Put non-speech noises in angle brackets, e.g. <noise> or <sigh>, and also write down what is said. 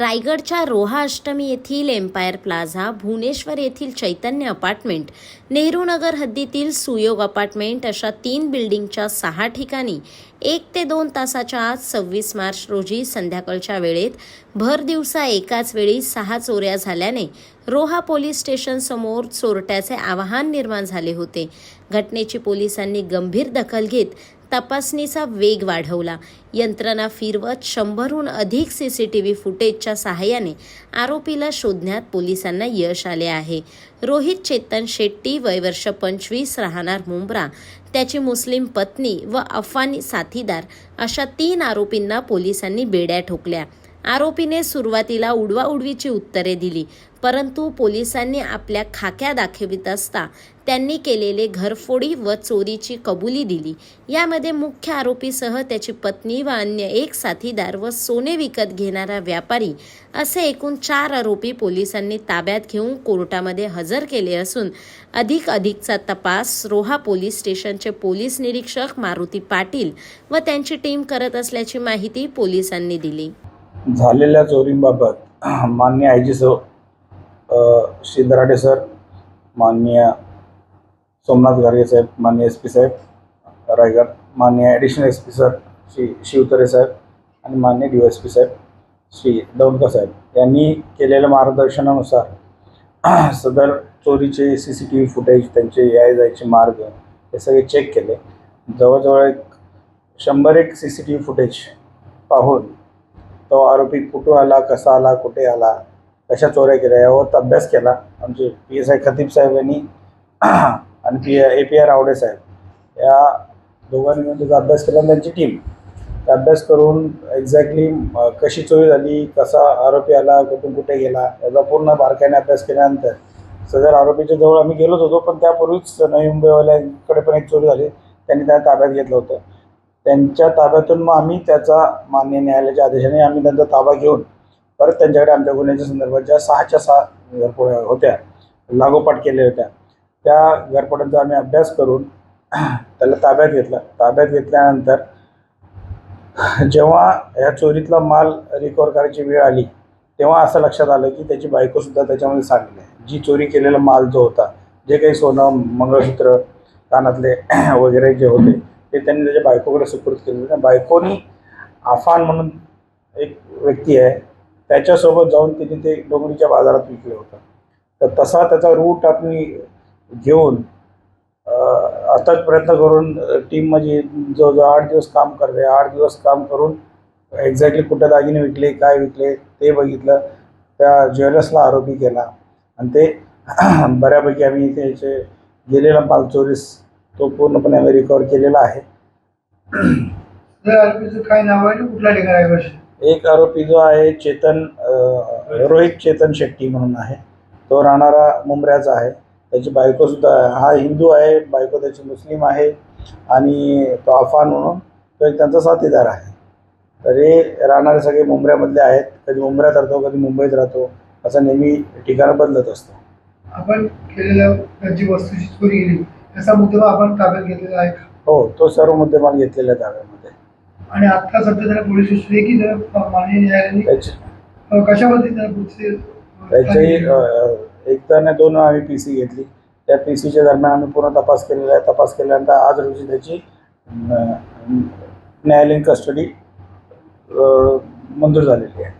रायगडच्या रोहा अष्टमी येथील empire plaza Bhubaneswar येथील चैतन्य अपार्टमेंट नेहरू नगर हद्दीतील सुयोग अपार्टमेंट अशा तीन बिल्डिंगच्या सहा ठिकाणी एक ते दोन तासाच्या आत सव्वीस मार्च रोजी संध्याकाळच्या वेळेत भर दिवसा एकाच वेळी सहा चोऱ्या झाल्याने रोहा पोलीस स्टेशनसमोर चोरट्याचे आवाहन निर्माण झाले होते. घटनेची पोलिसांनी गंभीर दखल घेत तपासणीचा वेग वाढवला. यंत्रणा फिरवत शंभरहून अधिक सी सी टी व्ही फुटेजच्या सहाय्याने आरोपीला शोधण्यात पोलिसांना यश आले आहे. रोहित चेतन शेट्टी वयवर्ष पंचवीस राहणार मुंब्रा. त्याची मुस्लिम पत्नी व अफानी साथीदार अशा तीन आरोपींना पोलिसांनी बेड्या ठोकल्या. आरोपीने सुरुवातीला उडवाउडवीची उत्तरे दिली परंतु पोलिसांनी आपल्या खाक्या दाखवित असता त्यांनी केलेले घरफोडी व चोरीची कबुली दिली. यामध्ये मुख्य आरोपीसह त्याची पत्नी व अन्य एक साथीदार व सोने विकत घेणारा व्यापारी असे एकूण चार आरोपी पोलिसांनी ताब्यात घेऊन कोर्टामध्ये हजर केले असून अधिक अधिकचा तपास रोहा पोलीस स्टेशनचे पोलीस निरीक्षक मारुती पाटील व त्यांची टीम करत असल्याची माहिती पोलिसांनी दिली. झालेल्या चोरींबाबत मान्य आय जी सो श्री दराडे सर माननीय सोमनाथ गार्गे साहेब मान्य एस पी साहेब रायगड माननीय additional S P sir Shri Shivtare साहेब आणि मान्य डी एस पी साहेब श्री दौंडकर साहेब यांनी केलेल्या मार्गदर्शनानुसार <clears throat> सदर चोरीचे C C T V footage त्यांचे याय जायचे मार्ग हे सगळे चेक केले. जवळजवळ एक शंभर एक C C T V footage पाहून तो आरोपी कुठून आला कसा आला कुठे आला कशा चोऱ्या केल्या यावर अभ्यास केला. आमचे पी एस आय खतीब साहेब यांनी <clears throat> आणि पी ए पी आर आवडे साहेब या दोघांनी मिळून त्याचा अभ्यास केला आणि त्यांची टीम त्या अभ्यास करून एक्झॅक्टली कशी चोरी झाली कसा आरोपी आला कुठून कुठे गेला याचा पूर्ण बारकाईने अभ्यास केल्यानंतर सदर आरोपीच्या जवळ आम्ही गेलोच होतो पण त्यापूर्वीच नवी मुंबईवाल्यांकडे पण एक चोरी झाली. त्यांनी त्यांना ताब्यात घेतलं होतं. त्यांच्या ताब्यातून मग आम्ही त्याचा मान्य न्यायालयाच्या आदेशाने आम्ही त्यांचा ताबा घेऊन परत त्यांच्याकडे आमच्या गुन्ह्याच्या संदर्भात ज्या सहाच्या सहा घरपोड्या होत्या लागोपाठ केल्या होत्या त्या घरपोड्यांचा आम्ही अभ्यास करून त्याला ताब्यात घेतला. ताब्यात घेतल्यानंतर जेव्हा ह्या चोरीतला माल रिकवर करायची वेळ आली तेव्हा असं लक्षात आलं की त्याची बायकोसुद्धा त्याच्यामध्ये साठली आहे. जी चोरी केलेला माल जो होता जे काही सोनं मंगळसूत्र कानातले <clears throat> वगैरे जे होते ते त्यांनी त्याच्या बायकोकडे सुपूर्द केलेलं त्या बायकोनी आफान म्हणून एक व्यक्ती आहे. त्याच्यासोबत जाऊन तिने ते डोंगरीच्या बाजारात विकलं होतं. तर तसा त्याचा रूट आम्ही घेऊन आताच प्रयत्न करून टीम म्हणजे जवळजवळ आठ दिवस काम करते आठ दिवस काम करून एक्झॅक्टली कुठं दागिने विकले काय विकले ते बघितलं. त्या ज्वेलर्सला आरोपी केला. आणि ते <clears throat> बऱ्यापैकी आम्ही त्याचे गेलेला माल चोरीस तो पूर्णपणे आम्ही रिकवर केलेला आहे. काय नाव ठिकाणी एक आरोपी जो आहे चेतन रोहित चेतन शेट्टी म्हणून आहे. तो राहणारा मुंबऱ्याचा आहे. त्याची बायको सुद्धा हा हिंदू आहे बायको त्याची मुस्लिम आहे आणि तो अफान म्हणून तो एक त्यांचा साथीदार आहे. तर हे राहणारे सगळे मुंबऱ्यामधले आहेत. कधी मुंबऱ्यात राहतो कधी मुंबईत राहतो असं नेहमी ठिकाणं बदलत असतो. आपण केलेल्या जी वस्तूची चोरी केली त्याचा मुद्दा आपण ताब्यात घेतलेला आहे का? हो तो सर्व मुद्देमाल घेतलेल्या ताब्यामध्ये. आणि आता सध्या त्याला पोलीस स्टेशन आहे की त्याला माननीय न्यायालयाने कशा पद्धतीने एकदा नाही दोन आम्ही पी सी घेतली. त्या पी सीच्या दरम्यान आम्ही पूर्ण तपास केलेला आहे. तपास केल्यानंतर आज रोजी त्याची न्यायालयीन कस्टडी मंजूर झालेली आहे.